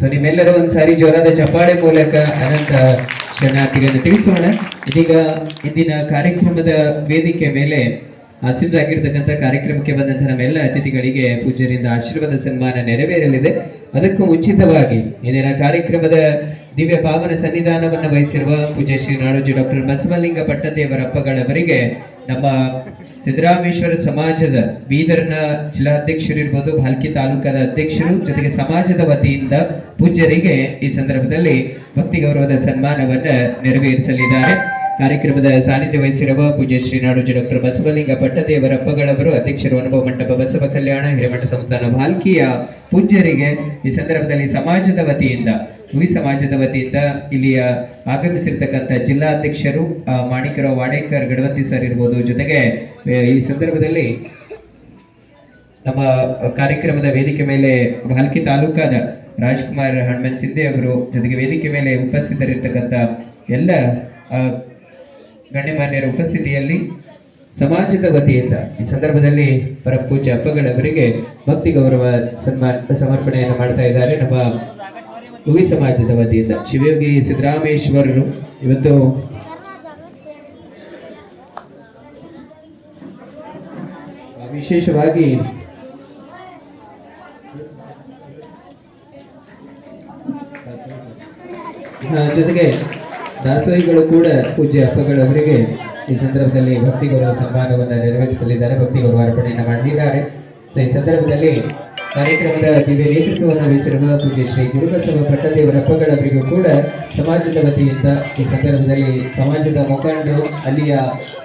So ನಿಮ್ಮೆಲ್ಲರೂ ಒಂದ್ಸಾರಿ ಜೋರಾದ ಚಪ್ಪಾಳೆ ಮೂಲಕ ಅನಂತ ಶರಣಾರ್ಥಿಗಳನ್ನು ತಿಳಿಸೋಣ. ಇದೀಗ ಇಂದಿನ ಕಾರ್ಯಕ್ರಮದ ವೇದಿಕೆ ಮೇಲೆ ಆಸೀನರಾಗಿರ್ತಕ್ಕಂಥ ಕಾರ್ಯಕ್ರಮಕ್ಕೆ ಬಂದಂತಹ ನಮ್ಮೆಲ್ಲ ಅತಿಥಿಗಳಿಗೆ ಪೂಜೆಯಿಂದ ಆಶೀರ್ವಾದ ಸನ್ಮಾನ ನೆರವೇರಲಿದೆ. ಅದಕ್ಕೂ ಉಚಿತವಾಗಿ ಇಂದಿನ ಕಾರ್ಯಕ್ರಮದ ದಿವ್ಯ ಪಾವನ ಸನ್ನಿಧಾನವನ್ನು ವಹಿಸಿರುವ ಪೂಜ್ಯ ಶ್ರೀ ನಾಡೋಜಿ ಡಾಕ್ಟರ್ ಬಸವಲಿಂಗ ಪಟ್ಟದೇವರಪ್ಪಗಳವರಿಗೆ ನಮ್ಮ ಸಿದ್ದರಾಮೇಶ್ವರ ಸಮಾಜದ ಬೀದರ್ನ ಜಿಲ್ಲಾಧ್ಯಕ್ಷರಿರ್ಬೋದು ಭಾಲ್ಕಿ ತಾಲೂಕದ ಅಧ್ಯಕ್ಷರು, ಜೊತೆಗೆ ಸಮಾಜದ ವತಿಯಿಂದ ಪೂಜ್ಯರಿಗೆ ಈ ಸಂದರ್ಭದಲ್ಲಿ ಭಕ್ತಿ ಗೌರವದ ಸನ್ಮಾನವನ್ನು ನೆರವೇರಿಸಲಿದ್ದಾರೆ. ಕಾರ್ಯಕ್ರಮದ ಸಾನ್ನಿಧ್ಯ ವಹಿಸಿರುವ ಪೂಜ್ಯ ನಾಡೋಜ ಡಾಕ್ಟರ್ ಬಸವಲಿಂಗ ಪಟ್ಟದೇವರ ಅಪ್ಪಗಳವರು, ಅಧ್ಯಕ್ಷರು ಅನುಭವ ಮಂಟಪ ಬಸವ ಕಲ್ಯಾಣ, ಹಿರೇಮಠ ಸಂಸ್ಥಾನ ಭಾಲ್ಕಿಯ ಪೂಜ್ಯರಿಗೆ ಈ ಸಂದರ್ಭದಲ್ಲಿ ಸಮಾಜದ ವತಿಯಿಂದ ವಿ ಸಮಾಜದ ವತಿಯಿಂದ ಇಲ್ಲಿಯ ಆಗಮಿಸಿರ್ತಕ್ಕಂಥ ಜಿಲ್ಲಾ ಅಧ್ಯಕ್ಷರು ಮಾಣಿಕರಾವ್ ವಾಡೇಕರ್, ಗಡವಂತಿ ಸರ್ ಇರ್ಬೋದು. ಜೊತೆಗೆ ಈ ಸಂದರ್ಭದಲ್ಲಿ ನಮ್ಮ ಕಾರ್ಯಕ್ರಮದ ವೇದಿಕೆ ಮೇಲೆ ಭಾಲ್ಕಿ ತಾಲೂಕಾದ ರಾಜ್ಕುಮಾರ್ ಹನುಮನ್ ಸಿದ್ದೆ ಅವರು ಜೊತೆಗೆ ವೇದಿಕೆ ಮೇಲೆ ಉಪಸ್ಥಿತರಿರ್ತಕ್ಕಂಥ ಎಲ್ಲ ಗಣ್ಯಮಾನ್ಯರ ಉಪಸ್ಥಿತಿಯಲ್ಲಿ ಸಮಾಜದ ವತಿಯಿಂದ ಈ ಸಂದರ್ಭದಲ್ಲಿ ಪರಪೂಜ್ಯ ಹಬ್ಬಗಳವರಿಗೆ ಭಕ್ತಿ ಗೌರವ ಸನ್ಮಾನ ಸಮರ್ಪಣೆಯನ್ನು ಮಾಡ್ತಾ ಇದ್ದಾರೆ. ನಮ್ಮ ಹುವಿ ಸಮಾಜದ ವತಿಯಿಂದ ಶಿವಯೋಗಿ ಸಿದ್ದರಾಮೇಶ್ವರರು ಇವತ್ತು ವಿಶೇಷವಾಗಿ ಜೊತೆಗೆ ದಾಸೋಹಿಗಳು ಕೂಡ ಪೂಜ್ಯ ಅಪ್ಪಗಳವರಿಗೆ ಈ ಸಂದರ್ಭದಲ್ಲಿ ಭಕ್ತಿ ಗೌರವ ಸನ್ಮಾನವನ್ನು ನೆರವೇರಿಸಲಿದ್ದಾರೆ. ಭಕ್ತಿ ಗೌರವ ಅರ್ಪಣೆಯನ್ನು ಮಾಡಲಿದ್ದಾರೆ ಸೊ ಈ ಸಂದರ್ಭದಲ್ಲಿ ಕಾರ್ಯಕ್ರಮದ ದಿವ್ಯ ನೇತೃತ್ವವನ್ನು ವಹಿಸಿರುವ ಪೂಜ್ಯ ಶ್ರೀ ಗುರುಬಸವ ಪಟ್ಟದೇವರ ಅಪ್ಪಗಳವರಿಗೂ ಕೂಡ ಸಮಾಜದ ವತಿಯಿಂದ ಈ ಸಂದರ್ಭದಲ್ಲಿ ಸಮಾಜದ ಮುಖಂಡರು ಅಲ್ಲಿಯ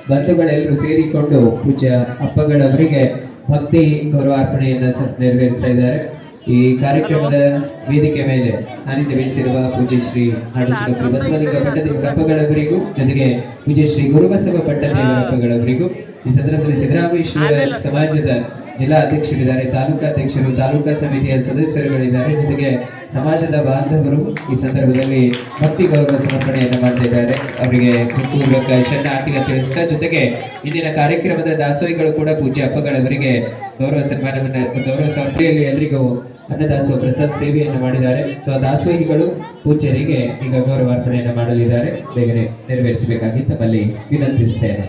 ಬಂಧುಗಳೆಲ್ಲರೂ ಸೇರಿಕೊಂಡು ಪೂಜ್ಯ ಅಪ್ಪಗಳವರಿಗೆ ಭಕ್ತಿ ಗೌರವ ಅರ್ಪಣೆಯನ್ನು ಸ- ನೆರವೇರಿಸ್ತಾ ಇದ್ದಾರೆ. ಈ ಕಾರ್ಯಕ್ರಮದ ವೇದಿಕೆ ಮೇಲೆ ಸಾನ್ನಿಧ್ಯ ವಹಿಸಿರುವ ಪೂಜೆ ಶ್ರೀ ಡಾಕ್ಟರ್ ಬಸವಲಿಂಗ ಪಟ್ಟದೇವ ಕಪ್ಪಗಳವರಿಗೂ ಜೊತೆಗೆ ಪೂಜೆ ಶ್ರೀ ಗುರುಬಸವ ಪಟ್ಟದೇವ ಕಪ್ಪಗಳವರಿಗೂ ಈ ಸಂದರ್ಭದಲ್ಲಿ ಸಿದ್ದರಾಮೇಶ್ವರ ಸಮಾಜದ ಜಿಲ್ಲಾ ಅಧ್ಯಕ್ಷರಿದ್ದಾರೆ ತಾಲೂಕಾ ಅಧ್ಯಕ್ಷರು ತಾಲೂಕಾ ಸಮಿತಿಯ ಸದಸ್ಯರುಗಳಿದ್ದಾರೆ ಜೊತೆಗೆ ಸಮಾಜದ ಬಾಂಧವರು ಈ ಸಂದರ್ಭದಲ್ಲಿ ಭಕ್ತಿ ಗೌರವ ಸಮರ್ಪಣೆಯನ್ನು ಮಾಡ್ತಿದ್ದಾರೆ ಅವರಿಗೆ ಕುತ್ತೂರ್ವಕ ಶಣ್ಣ ಆಟಿಗೆ ತಿಳಿಸ್ತಾ ಜೊತೆಗೆ ಇಂದಿನ ಕಾರ್ಯಕ್ರಮದ ದಾಸೋಹಿಗಳು ಕೂಡ ಪೂಜೆ ಹಬ್ಬಗಳವರಿಗೆ ಗೌರವ ಸನ್ಮಾನವನ್ನು ಗೌರವ ಸಂಸ್ಥೆಯಲ್ಲಿ ಎಲ್ರಿಗೂ ಅನ್ನದಾಸೋಹ ಪ್ರಸಾದ್ ಸೇವೆಯನ್ನು ಮಾಡಿದ್ದಾರೆ. ಸೊ ದಾಸೋಹಿಗಳು ಪೂಜ್ಯರಿಗೆ ಈಗ ಗೌರವ ಅರ್ಪಣೆಯನ್ನು ಮಾಡಲಿದ್ದಾರೆ. ಬೇಗನೆ ನೆರವೇರಿಸಬೇಕಾಗಿ ತಮ್ಮಲ್ಲಿ ವಿನಂತಿಸ್ತೇನೆ.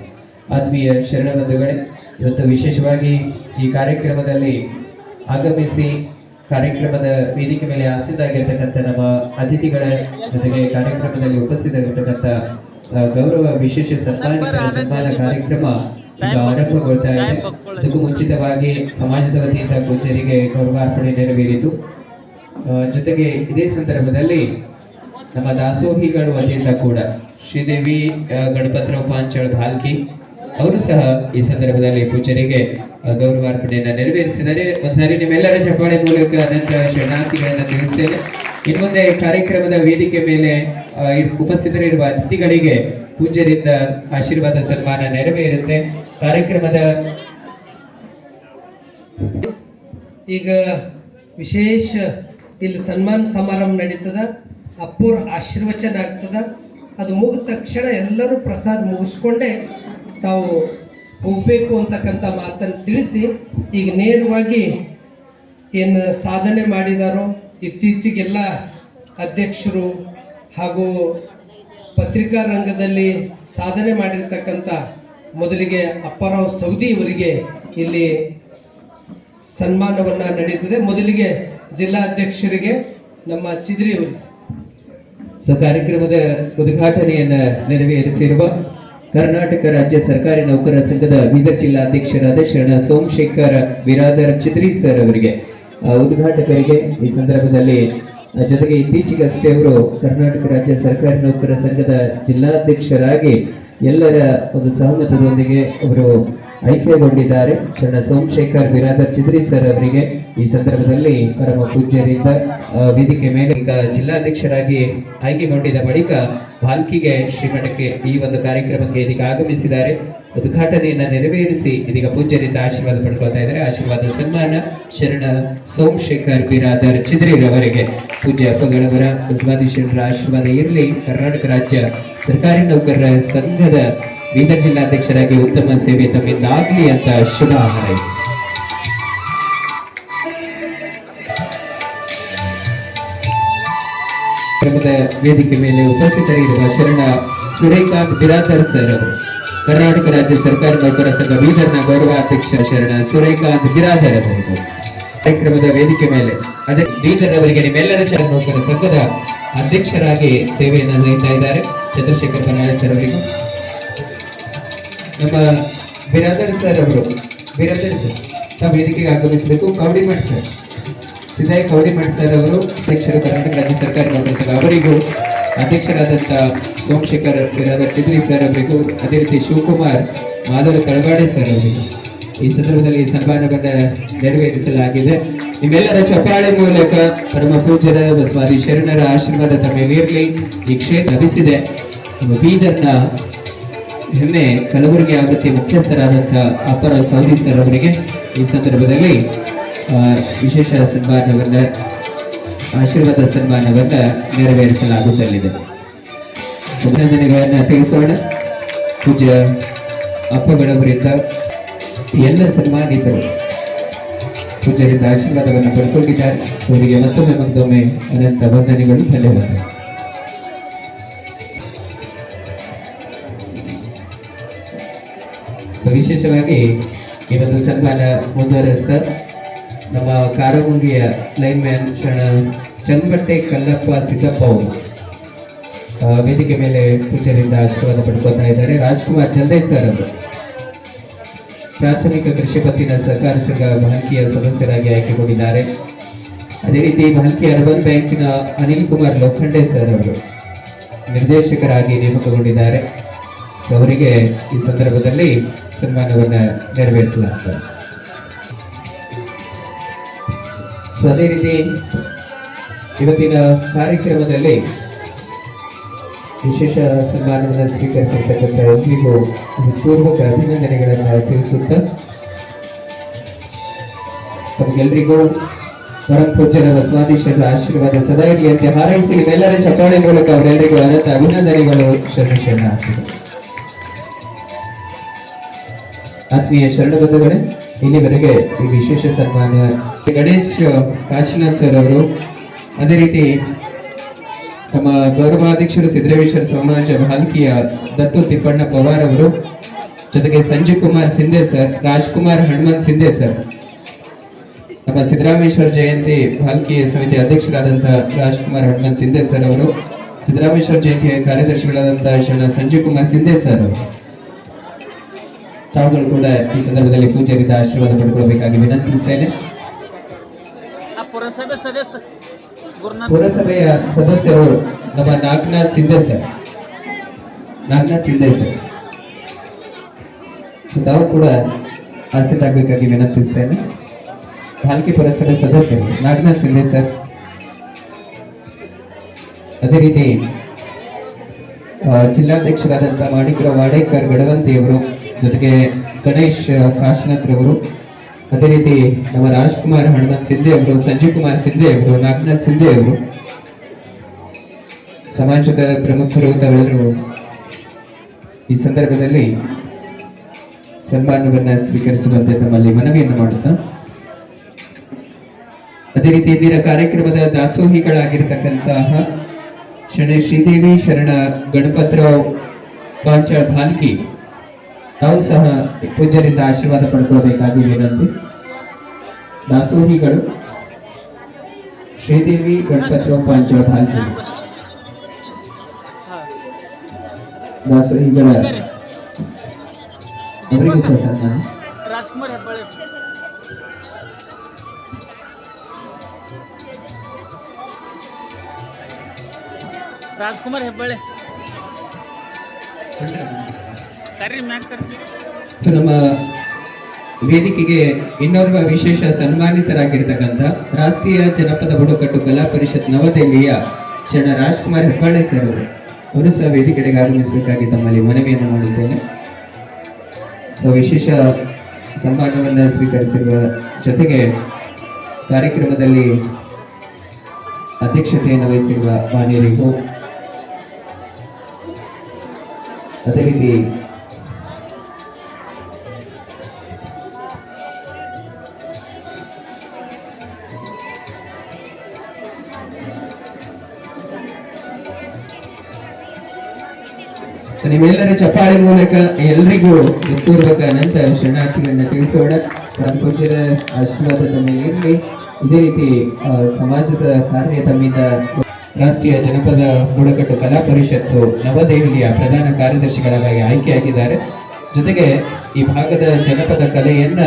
ಆತ್ಮೀಯ ಶರಣ ಬಂಧುಗಳೇ, ಇವತ್ತು ವಿಶೇಷವಾಗಿ ಈ ಕಾರ್ಯಕ್ರಮದಲ್ಲಿ ಆಗಮಿಸಿ ಕಾರ್ಯಕ್ರಮದ ವೇದಿಕೆ ಮೇಲೆ ಆಸಿದಾಗಿರ್ತಕ್ಕಂಥ ನಮ್ಮ ಅತಿಥಿಗಳ ಜೊತೆಗೆ ಕಾರ್ಯಕ್ರಮದಲ್ಲಿ ಉಪಸ್ಥಿತರಿರ್ತಕ್ಕಂಥ ಗೌರವ, ವಿಶೇಷ ಸನ್ಮಾನ ಸನ್ಮಾನ ಕಾರ್ಯಕ್ರಮ ಈಗ ಆರಂಭಗೊಳ್ತಾ ಇದೆ. ಮುಂಚಿತವಾಗಿ ಸಮಾಜದ ವತಿಯಿಂದ ಪೂಜ್ಯರಿಗೆ ಗೌರವಾರ್ಪಣೆ ನೆರವೇರಿತು. ಜೊತೆಗೆ ಇದೇ ಸಂದರ್ಭದಲ್ಲಿ ನಮ್ಮ ದಾಸೋಹಿಗಳು ವತಿಯಿಂದ ಕೂಡ ಶ್ರೀದೇವಿ ಗಣಪತ್ರ ಗಣಪತರಾವ್ ಪಾಂಚಾಳ್ ಭಾಲ್ಕಿ ಅವರು ಸಹ ಈ ಸಂದರ್ಭದಲ್ಲಿ ಪೂಜರಿಗೆ ಗೌರವ ಅರ್ಪಣೆಯನ್ನು ನೆರವೇರಿಸಿದ್ದಾರೆ ಒಂದ್ಸಾರಿ ನಿಮ್ಮೆಲ್ಲರ ಚಪ್ಪಾಳೆ ಮೂಲಕ ಅನಂತ ಶರಣಾರ್ಥಿಗಳನ್ನು ತಿಳಿಸ್ತೇನೆ. ಇನ್ನು ಮುಂದೆ ಕಾರ್ಯಕ್ರಮದ ವೇದಿಕೆ ಮೇಲೆ ಉಪಸ್ಥಿತರಿರುವ ಅತಿಥಿಗಳಿಗೆ ಪೂಜ್ಯರಿಂದ ಆಶೀರ್ವಾದ ಸನ್ಮಾನ ನೆರವೇರುತ್ತೆ. ಕಾರ್ಯಕ್ರಮದ ಈಗ ವಿಶೇಷ ಇಲ್ಲಿ ಸನ್ಮಾನ ಸಮಾರಂಭ ನಡೀತದ. ಅಪ್ಪೂರ್ ಆಶೀರ್ವಚನ ಆಗ್ತದ. ಅದು ಮುಗಿದ ತಕ್ಷಣ ಎಲ್ಲರೂ ಪ್ರಸಾದ ಮುಗಿಸ್ಕೊಂಡೆ ತಾವು ಹೋಗ್ಬೇಕು ಅಂತಕ್ಕಂಥ ಮಾತನ್ನು ತಿಳಿಸಿ, ಈಗ ನೇರವಾಗಿ ಏನು ಸಾಧನೆ ಮಾಡಿದಾರೋ ಇತ್ತೀಚೆಗೆಲ್ಲ ಅಧ್ಯಕ್ಷರು ಹಾಗೂ ಪತ್ರಿಕಾ ರಂಗದಲ್ಲಿ ಸಾಧನೆ ಮಾಡಿರ್ತಕ್ಕಂಥ ಮೊದಲಿಗೆ ಅಪ್ಪರಾವ್ ಸೌದಿ ಅವರಿಗೆ ಇಲ್ಲಿ ಸನ್ಮಾನವನ್ನ ನಡೆಸಿದೆ. ಮೊದಲಿಗೆ ಜಿಲ್ಲಾಧ್ಯಕ್ಷರಿಗೆ ನಮ್ಮ ಚಿದ್ರಿ ಅವರು. ಕಾರ್ಯಕ್ರಮದ ಉದ್ಘಾಟನೆಯನ್ನ ನೆರವೇರಿಸಿರುವ ಕರ್ನಾಟಕ ರಾಜ್ಯ ಸರ್ಕಾರಿ ನೌಕರರ ಸಂಘದ ಬೀದರ್ ಜಿಲ್ಲಾಧ್ಯಕ್ಷರಾದ ಶರಣ ಸೋಮಶೇಖರ್ ಬಿರಾದರ್ ಚಿದ್ರಿ ಸರ್ ಅವರಿಗೆ. ಉದ್ಘಾಟಕರಿಗೆ ಈ ಸಂದರ್ಭದಲ್ಲಿ ಜೊತೆಗೆ ಇತ್ತೀಚೆಗಷ್ಟೇ ಅವರು ಕರ್ನಾಟಕ ರಾಜ್ಯ ಸರ್ಕಾರಿ ನೌಕರರ ಸಂಘದ ಜಿಲ್ಲಾಧ್ಯಕ್ಷರಾಗಿ ಎಲ್ಲರ ಒಂದು ಸಹಮತದೊಂದಿಗೆ ಅವರು ಆಯ್ಕೆಗೊಂಡಿದ್ದಾರೆ ಶರಣ ಸೋಮಶೇಖರ್ ಬಿರಾದರ್ ಚಿದ್ರಿ ಸರ್ ಅವರಿಗೆ ಈ ಸಂದರ್ಭದಲ್ಲಿ ಪರಮ ಪೂಜ್ಯರಿಂದ ವೇದಿಕೆ ಮೇಲೆ ಈಗ ಜಿಲ್ಲಾಧ್ಯಕ್ಷರಾಗಿ ಆಯ್ಕೆಗೊಂಡಿದ್ದ ಬಳಿಕ ಭಾಲ್ಕಿಗೆ ಶ್ರೀಮಠಕ್ಕೆ ಈ ಒಂದು ಕಾರ್ಯಕ್ರಮಕ್ಕೆ ಇದೀಗ ಆಗಮಿಸಿದ್ದಾರೆ. ಉದ್ಘಾಟನೆಯನ್ನ ನೆರವೇರಿಸಿ ಇದೀಗ ಪೂಜ್ಯರಿಂದ ಆಶೀರ್ವಾದ ಪಡ್ಕೊಳ್ತಾ ಇದ್ದಾರೆ. ಆಶೀರ್ವಾದ, ಸನ್ಮಾನ, ಶರಣ ಸೋಮಶೇಖರ್ ಬಿರಾದರ್ ಚಿದ್ರಿರವರಿಗೆ ಪೂಜ್ಯ ಅಪ್ಪಗಳವರ ಬಸವಾದೀಶ್ವರರ ಆಶೀರ್ವಾದ ಇರಲಿ. ಕರ್ನಾಟಕ ರಾಜ್ಯ ಸರ್ಕಾರಿ ನೌಕರರ ಸಂಘದ ಬೀದರ್ ಜಿಲ್ಲಾಧ್ಯಕ್ಷರಾಗಿ ಉತ್ತಮ ಸೇವೆ ತಮ್ಮಿಂದ ಆಗ್ಲಿ ಅಂತ ಶುಭ ಹಾರೈಸಿ. ಕಾರ್ಯಕ್ರಮದ ವೇದಿಕೆ ಮೇಲೆ ಉಪಸ್ಥಿತರಿರುವ ಶರಣ ಸುರೇಕಾಂತ್ ಬಿರಾದರ್ ಸರ್ ಅವರು. ಕರ್ನಾಟಕ ರಾಜ್ಯ ಸರ್ಕಾರ ನೌಕರ ಸಂಘ ಬೀದರ್ನ ಗೌರವಾಧ್ಯಕ್ಷ ಶರಣ ಸುರೇಕಾಂತ್ ಬಿರಾದರ್ ಅವರು. ಕಾರ್ಯಕ್ರಮದ ವೇದಿಕೆ ಮೇಲೆ ಅದೇ ಬೀದರ್ ಅವರಿಗೆ ನಿಮ್ಮೆಲ್ಲರ ಶರಣ ನೌಕರ ಸಂಘದ ಅಧ್ಯಕ್ಷರಾಗಿ ಸೇವೆಯನ್ನು ನೀಡ್ತಾ ಇದ್ದಾರೆ. ಚಂದ್ರಶೇಖರ್ ಬನ್ನಾಳೆ ಸರ್ ಅವರಿಗೆ. ನಮ್ಮ ಬಿರಾದರ್ ಸರ್ ಅವರು, ಬಿರಾದರ್ ಸರ್ ವೇದಿಕೆಗೆ ಆಗಮಿಸಬೇಕು. ಕವಡಿಮಠ್ ಸರ್. ಸಿದ್ದಾಯ ಕವಡಿಮಠ್ ಸರ್ ಅವರು, ಅಧ್ಯಕ್ಷರು ಕರ್ನಾಟಕ ರಾಜ್ಯ ಸರ್ಕಾರ ಸಂಘ ಅವರಿಗೂ ಅಧ್ಯಕ್ಷರಾದಂಥ ಸೋಮಶೇಖರ್ ಬಿರಾದ ಚಿದ್ರಿ ಸರ್ ಅವರಿಗೂ, ಅದೇ ರೀತಿ ಶಿವಕುಮಾರ್ ಮಾಧವ ತಳವಾಡೆ ಸರ್ ಅವರಿಗೂ ಈ ಸಂದರ್ಭದಲ್ಲಿ ಸನ್ಮಾನವನ್ನು ನೆರವೇರಿಸಲಾಗಿದೆ. ನಿಮ್ಮೆಲ್ಲರ ಚಪ್ಪಾಳೆ ಮೂಲಕ ಪರಮ ಪೂಜ್ಯರ ಸ್ವಾಮಿ ಶರಣರ ಆಶೀರ್ವಾದ ತಮ್ಮೇಲಿರಲಿ ಈ ಕ್ಷೇತ್ರ ಲಭಿಸಿದೆ. ಬೀದರ್ನ ಹೆಮ್ಮೆ ಕಲಬುರಗಿ ಆವೃತ್ತಿ ಮುಖ್ಯಸ್ಥರಾದಂಥ ಅಪರ ಸೌದಿ ಸರ್ ಅವರಿಗೆ ಈ ಸಂದರ್ಭದಲ್ಲಿ ವಿಶೇಷ ಸನ್ಮಾನವನ್ನು, ಆಶೀರ್ವಾದ ಸನ್ಮಾನವನ್ನು ನೆರವೇರಿಸಲಾಗುತ್ತಲಿದೆ. ಅಭಿನಂದನೆಗಳನ್ನು ತಿಳಿಸೋಣ. ಪೂಜ್ಯ ಅಪ್ಪಗಳವರಿಂದ ಎಲ್ಲ ಸನ್ಮಾನಿತರು ಪೂಜ್ಯರಿಂದ ಆಶೀರ್ವಾದವನ್ನು ಪಡ್ಕೊಂಡಿದ್ದಾರೆ. ಅವರಿಗೆ ಮತ್ತೊಮ್ಮೆ ಮತ್ತೊಮ್ಮೆ ಅನಂತ ವಂದನೆಗಳು ಧನ್ಯವಾದ ವಿಶೇಷವಾಗಿ ಒಂದು ಸನ್ಮಾನ ಮುಂದುವರೆಸ್ತಾ ನಮ್ಮ ಕಾರಗುಂಗಿಯ ಲೈನ್ ಮ್ಯಾನ್ ಚನ್ನಬಟ್ಟೆ ಕಲ್ಲಪ್ಪ ಸಿದ್ದಪ್ಪ ಅವರು ವೇದಿಕೆ ಮೇಲೆ ಪೂಜೆಯಿಂದ ಆಶೀರ್ವಾದ ಪಡ್ಕೊತಾ ಇದ್ದಾರೆ. ರಾಜ್ಕುಮಾರ್ ಚಂದೈ ಸರ್ ಅವರು, ಪ್ರಾಥಮಿಕ ಕೃಷಿ ಪತ್ತಿನ ಸಹಕಾರ ಸಂಘ ಮಹಲ್ಕಿಯ ಸದಸ್ಯರಾಗಿ ಆಯ್ಕೆಗೊಂಡಿದ್ದಾರೆ. ಅದೇ ರೀತಿ ಮಹಲ್ಕಿ ಅರ್ಬನ್ ಬ್ಯಾಂಕಿನ ಅನಿಲ್ ಕುಮಾರ್ ಲೋಖಂಡೆ ಸರ್ ಅವರು ನಿರ್ದೇಶಕರಾಗಿ ನೇಮಕಗೊಂಡಿದ್ದಾರೆ. ಅವರಿಗೆ ಈ ಸಂದರ್ಭದಲ್ಲಿ ಸನ್ಮಾನವನ್ನು ನೆರವೇರಿಸಲಾಗ್ತದೆ ಸೊ ಅದೇ ರೀತಿ ಇವತ್ತಿನ ಕಾರ್ಯಕ್ರಮದಲ್ಲಿ ವಿಶೇಷ ಸನ್ಮಾನವನ್ನು ಸ್ವೀಕರಿಸಿರ್ತಕ್ಕಂಥ ಎಲ್ರಿಗೂ ಪೂರ್ವಕ ಅಭಿನಂದನೆಗಳನ್ನು ತಿಳಿಸುತ್ತಾ ತಮಗೆಲ್ಲರಿಗೂ ಪರಮ ಪೂಜ್ಯರ ಬಸವಾದೀಶರ ಆಶೀರ್ವಾದ ಸದಾ ಇಲ್ಲಿಯಂತೆ ಹಾರೈಸಿ ಇವೆಲ್ಲರ ಚಪ್ಪಾಳೆ ಮೂಲಕ ಅವರೆಲ್ಲರಿಗೂ ಅನಂತ ಅಭಿನಂದನೆಗಳು, ಶರಣಶರಣ ಆತ್ಮೀಯ ಶರಣಬದ್ಧಗಳೇ ಇಲ್ಲಿವರೆಗೆ ಈ ವಿಶೇಷ ಸನ್ಮಾನ ಗಣೇಶ್ ಕಾಶಿನಾಥ್ ಸರ್ ಅವರು. ಅದೇ ರೀತಿ ನಮ್ಮ ಗೌರವಾಧ್ಯಕ್ಷರು ಸಿದ್ದರೇಶ್ವರ ಸಮಾಜ ಭಾಲ್ಕಿಯ ದತ್ತು ತಿಪ್ಪಣ್ಣ ಪವಾರ್ ಅವರು. ಜೊತೆಗೆ ಸಂಜಯ್ ಕುಮಾರ್ ಸಿಂಧೆ ಸರ್ ರಾಜ್ಕುಮಾರ್ ಹನುಮಂತ್ ಸಿಂಧೆ ಸರ್ ನಮ್ಮ ಸಿದ್ದರಾಮೇಶ್ವರ ಜಯಂತಿ ಭಾಲ್ಕಿ ಸಮಿತಿ ಅಧ್ಯಕ್ಷರಾದಂತಹ ರಾಜ್ಕುಮಾರ್ ಹನುಮಂತ್ ಸಿಂಧೆ ಸರ್ ಅವರು. ಸಿದ್ದರಾಮೇಶ್ವರ ಜಯಂತಿಯ ಕಾರ್ಯದರ್ಶಿಗಳಾದಂತಹ ಶರಣ ಸಂಜಯ್ ಕುಮಾರ್ ಸಿಂಧೆ ಸರ್ ಅವರು. ತಾವುಗಳು ಕೂಡ ಈ ಸಂದರ್ಭದಲ್ಲಿ ಪೂಜ್ಯರಿಂದ ಆಶೀರ್ವಾದ ಪಡ್ಕೊಳ್ಬೇಕಾಗಿ ವಿನಂತಿಸ್ತೇನೆ. ಆ ಪುರಸಭೆ ಸದಸ್ಯ ಪುರಸಭೆಯ ಸದಸ್ಯರು ನಮ್ಮ ನಾಗನಾಥ್ ಸಿಂಧೆ ಸರ್. ನಾಗನಾಥ್ ಸಿಂಧೆ ಸರ್. ತಾವು ಕೂಡ ಆಸಕ್ತಾಗಬೇಕಾಗಿ ವಿನಂತಿಸ್ತೇನೆ. ಭಾಲ್ಕಿ ಪುರಸಭೆ ಸದಸ್ಯರು ನಾಗನಾಥ್ ಸಿಂಧೆ ಸರ್. ಅದೇ ರೀತಿ ಜಿಲ್ಲಾಧ್ಯಕ್ಷರಾದಂತಹ ಮಾಣಿಕ್ರ ವಾಡೇಕರ್ ಗಡವಂತಿಯವರು ಜೊತೆಗೆ ಗಣೇಶ್ ಕಾಶನಾಥ್ ರವರು ಅದೇ ರೀತಿ ನಮ್ಮ ರಾಜ್ಕುಮಾರ್ ಹನುಮಂತ್ ಸಿಂಧೆ ಅವರು, ಸಂಜೀವ್ ಕುಮಾರ್ ಸಿಂಧೆ ಅವರು, ನಾಗನಾಥ್ ಸಿಂಧೆ ಅವರು, ಸಮಾಜದ ಪ್ರಮುಖರು ತಾವೆಲ್ಲರೂ ಈ ಸಂದರ್ಭದಲ್ಲಿ ಸನ್ಮಾನವನ್ನು ಸ್ವೀಕರಿಸುವಂತೆ ತಮ್ಮಲ್ಲಿ ಮನವಿಯನ್ನು ಮಾಡುತ್ತಾ. ಅದೇ ರೀತಿ ಇಂದಿನ ಕಾರ್ಯಕ್ರಮದ ದಾಸೋಹಿಗಳಾಗಿರ್ತಕ್ಕಂತಹ ಶರಣ ಶ್ರೀದೇವಿ, ಶರಣ ಗಣಪತರಾವ್ ಪಾಂಚಾಳ್ ಭಾಲ್ಕಿ ತಾವು ಸಹ ಪೂಜ್ಯರಿಂದ ಆಶೀರ್ವಾದ ಪಡ್ಕೊಳ್ಬೇಕಾಗಿ ವಿನಂತಿ. ದಾಸೋಹಿಗಳು, ಶ್ರೀದೇವಿ ಗಣಪತರಾವ್ ಪಾಂಚಾಳ್ ಭಾಲ್ಕಿ ದಾಸೋಹಿಗಳ ಅವರಿಗೂ ಸಹ ಸನ್ಮಾನ. ರಾಜ್ಕುಮಾರ್ ಹೆಬ್ಬಾಳೆ ರಾಜ್ಕುಮಾರ್ ಹೆಬ್ಬಾಳೆ ಕರ್ರಿ ಮ್ಯಾಕ್ ಕರ್ರಿ ಸೊ ನಮ್ಮ ವೇದಿಕೆಗೆ ಇನ್ನೋರ್ವ ವಿಶೇಷ ಸನ್ಮಾನಿತರಾಗಿರ್ತಕ್ಕಂಥ ರಾಷ್ಟ್ರೀಯ ಜನಪದ ಬುಡಕಟ್ಟು ಕಲಾ ಪರಿಷತ್ ನವದೆಹಲಿಯ ಶರಣ ರಾಜ್ಕುಮಾರ್ ಹೆಬ್ಬಾಳೆ ಸರ್ ಅವರು. ಸಹ ವೇದಿಕೆಗೆ ಆಗಮಿಸಬೇಕಾಗಿ ತಮ್ಮಲ್ಲಿ ಮನವಿಯನ್ನು ಮಾಡಿದ್ದೇನೆ. ಸೊ ವಿಶೇಷ ಸನ್ಮಾನವನ್ನು ಸ್ವೀಕರಿಸಿರುವ ಜೊತೆಗೆ ಕಾರ್ಯಕ್ರಮದಲ್ಲಿ ಅಧ್ಯಕ್ಷತೆಯನ್ನು ವಹಿಸಿರುವ ಮಾನ್ಯರಿಗೂ ಅದೇ ರೀತಿ ನಿಮ್ಮೆಲ್ಲರ ಚಪ್ಪಾಳೆ ಮೂಲಕ ಎಲ್ರಿಗೂ ಅನಂತ ಶರಣಾರ್ಥಿಗಳನ್ನ ತಿಳಿಸೋಣ. ಪರಂಪೂಜರ ಆಶೀರ್ವಾದ ತಮ್ಮ ಇರಲಿ ಇದೇ ರೀತಿ ಸಮಾಜದ ಕಾರ್ಯ ತಮ್ಮಿಂದ ರಾಷ್ಟ್ರೀಯ ಜನಪದ ಬುಡಕಟ್ಟು ಕಲಾ ಪರಿಷತ್ತು ನವದೆಹಲಿಯ ಪ್ರಧಾನ ಕಾರ್ಯದರ್ಶಿಗಳಾಗಿ ಆಯ್ಕೆಯಾಗಿದ್ದಾರೆ. ಜೊತೆಗೆ ಈ ಭಾಗದ ಜನಪದ ಕಲೆಯನ್ನ,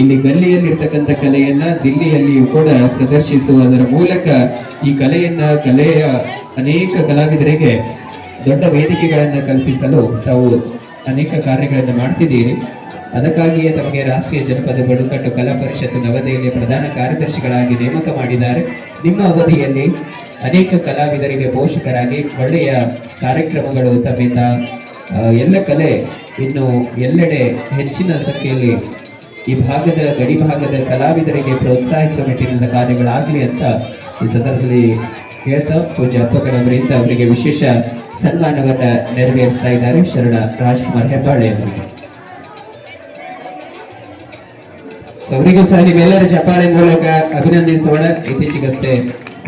ಇಲ್ಲಿ ಗಲ್ಲಿಯಲ್ಲಿರ್ತಕ್ಕಂಥ ಕಲೆಯನ್ನ ದಿಲ್ಲಿಯಲ್ಲಿಯೂ ಕೂಡ ಪ್ರದರ್ಶಿಸುವುದರ ಮೂಲಕ ಈ ಕಲೆಯನ್ನ, ಕಲೆಯ ಅನೇಕ ಕಲಾವಿದರಿಗೆ ದೊಡ್ಡ ವೇದಿಕೆಗಳನ್ನು ಕಲ್ಪಿಸಲು ತಾವು ಅನೇಕ ಕಾರ್ಯಗಳನ್ನು ಮಾಡ್ತಿದ್ದೀರಿ. ಅದಕ್ಕಾಗಿಯೇ ತಮಗೆ ರಾಷ್ಟ್ರೀಯ ಜನಪದ ಬುಡಕಟ್ಟು ಕಲಾ ಪರಿಷತ್ತು ನವದೆಹಲಿಯ ಪ್ರಧಾನ ಕಾರ್ಯದರ್ಶಿಗಳಾಗಿ ನೇಮಕ ಮಾಡಿದ್ದಾರೆ. ನಿಮ್ಮ ಅವಧಿಯಲ್ಲಿ ಅನೇಕ ಕಲಾವಿದರಿಗೆ ಪೋಷಕರಾಗಿ ಒಳ್ಳೆಯ ಕಾರ್ಯಕ್ರಮಗಳು ತಮ್ಮಿಂದ ಎಲ್ಲ ಕಲೆ ಇನ್ನು ಎಲ್ಲೆಡೆ ಹೆಚ್ಚಿನ ಸಂಖ್ಯೆಯಲ್ಲಿ ಈ ಭಾಗದ ಗಡಿ ಭಾಗದ ಕಲಾವಿದರಿಗೆ ಪ್ರೋತ್ಸಾಹಿಸುವ ನಿಟ್ಟಿನಿಂದ ಕಾರ್ಯಗಳಾಗಲಿ ಅಂತ ಈ ಸಂದರ್ಭದಲ್ಲಿ ಹೇಳ್ತಾ ಪೂಜ್ಯ ಅಪ್ಪಗಳವರಿಂದ ಅವರಿಗೆ ವಿಶೇಷ ಸನ್ಮಾನವನ್ನು ನೆರವೇರಿಸ್ತಾ ಇದ್ದಾರೆ ಶರಣ ರಾಜ್ಕುಮಾರ್ ಹೆಬ್ಬಾಳೆ ಅವರಿಗೆ. ಅವರಿಗೂ ಸಹ ನೀವೆಲ್ಲರ ಜಪಾಳೆ ಮೂಲಕ ಅಭಿನಂದಿಸೋಣ ಇತ್ತೀಚೆಗಷ್ಟೇ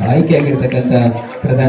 ಆಯ್ಕೆಯಾಗಿರ್ತಕ್ಕಂಥ ಪ್ರಧಾನ